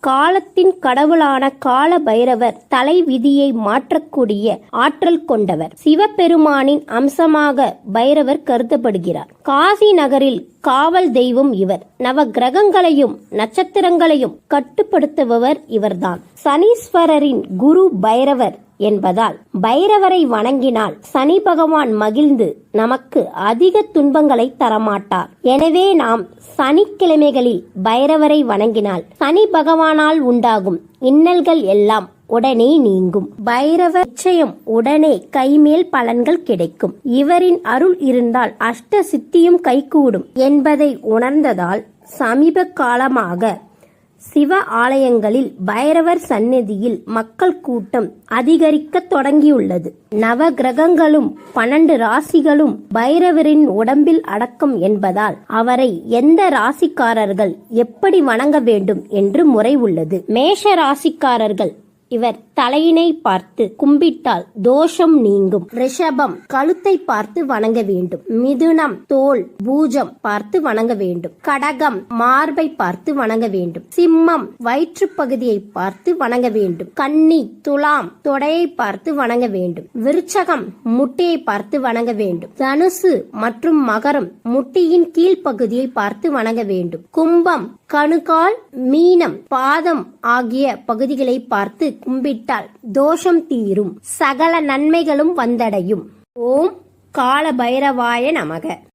காலத்தின் கடவுளான கால பைரவர் தலை விதியை மாற்றக்கூடிய ஆற்றல் கொண்டவர். சிவபெருமானின் அம்சமாக பைரவர் கருதப்படுகிறார். காசி நகரில் காவல் தெய்வம் இவர். நவ கிரகங்களையும் நட்சத்திரங்களையும் கட்டுப்படுத்துபவர் இவர்தான். சனீஸ்வரரின் குரு பைரவர் என்பதால் பைரவரை வணங்கினால் சனி பகவான் மகிழ்ந்து நமக்கு அதிக துன்பங்களை தரமாட்டார். எனவே நாம் சனிக்கிழமைகளில் பைரவரை வணங்கினால் சனி பகவானால் உண்டாகும் இன்னல்கள் எல்லாம் உடனே நீங்கும். பைரவ நிச்சயம் உடனே கைமேல் பலன்கள் கிடைக்கும். இவரின் அருள் இருந்தால் அஷ்ட சித்தியும் கைகூடும் என்பதை உணர்ந்ததால் சமீப காலமாக சிவ ஆலயங்களில் பைரவர் சந்நிதியில் மக்கள் கூட்டம் அதிகரிக்க தொடங்கியுள்ளது. நவ கிரகங்களும் பன்னெண்டு ராசிகளும் பைரவரின் உடம்பில் அடக்கம் என்பதால் அவரை எந்த ராசிக்காரர்கள் எப்படி வணங்க வேண்டும் என்று முறை உள்ளது. மேஷ ராசிக்காரர்கள் இவர் தலையினை பார்த்து கும்பிட்டால் தோஷம் நீங்கும். ரிஷபம் கழுத்தை பார்த்து வணங்க வேண்டும். மிதுனம் தோல் பூஜம் பார்த்து வணங்க வேண்டும். கடகம் மார்பை பார்த்து வணங்க வேண்டும். சிம்மம் வயிற்று பகுதியை பார்த்து வணங்க வேண்டும். கன்னி துலாம் தொடையை பார்த்து வணங்க வேண்டும். விருச்சகம் முட்டையை பார்த்து வணங்க வேண்டும். தனுசு மற்றும் மகரம் முட்டியின் கீழ்ப்பகுதியை பார்த்து வணங்க வேண்டும். கும்பம் கணுகால் மீனம் பாதம் ஆகிய பகுதிகளை பார்த்து கும்பிட்டால் தோஷம் தீரும். சகல நன்மைகளும் வந்தடையும். ஓம் கால பைரவாய நமக.